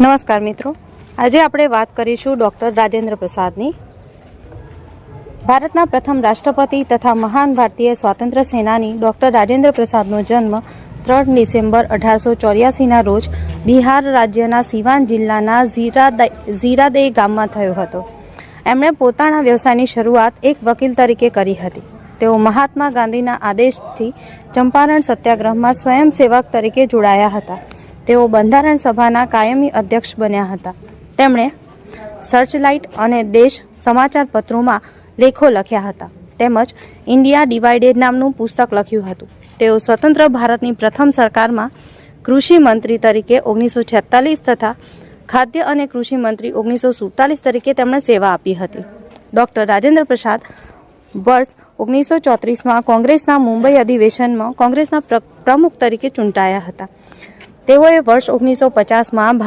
નમસ્કાર મિત્રો. આજે આપણે વાત કરીશું ડૉક્ટર રાજેન્દ્ર પ્રસાદની. ભારતના પ્રથમ રાષ્ટ્રપતિ તથા મહાન ભારતીય સ્વાતંત્ર્ય સેનાની ડૉક્ટર રાજેન્દ્ર પ્રસાદનો જન્મ ત્રણ ડિસેમ્બર અઢારસો ચોર્યાસીના રોજ બિહાર રાજ્યના સિવાન જિલ્લાના ઝીરાદે ઝીરાદે ગામમાં થયો હતો. એમણે પોતાના વ્યવસાયની શરૂઆત એક વકીલ તરીકે કરી હતી. તેઓ મહાત્મા ગાંધીના આદેશથી ચંપારણ સત્યાગ્રહમાં સ્વયંસેવક તરીકે જોડાયા હતા. તેઓ બંધારણ સભાના કાયમી અધ્યક્ષ બન્યા હતા. તેમણે સર્ચલાઇટ અને દેશ સમાચાર પત્રોમાં લેખો લખ્યા હતા. તેમજ ઇન્ડિયા ડિવાઇડેડ નામનું પુસ્તક લખ્યું હતું. તેઓ સ્વતંત્ર ભારતની પ્રથમ સરકારમાં કૃષિ મંત્રી તરીકે ઓગણીસો છેતાલીસ તથા ખાદ્ય અને કૃષિ મંત્રી ઓગણીસો સુડતાલીસ તરીકે તેમણે સેવા આપી હતી. ડૉક્ટર રાજેન્દ્ર પ્રસાદ વર્ષ ઓગણીસો ચોત્રીસમાં કોંગ્રેસના મુંબઈ અધિવેશનમાં કોંગ્રેસના પ્ર- પ્રમુખ તરીકે ચૂંટાયા હતા. તેઓએ વર્ષ ઓગણીસો પચાસમાં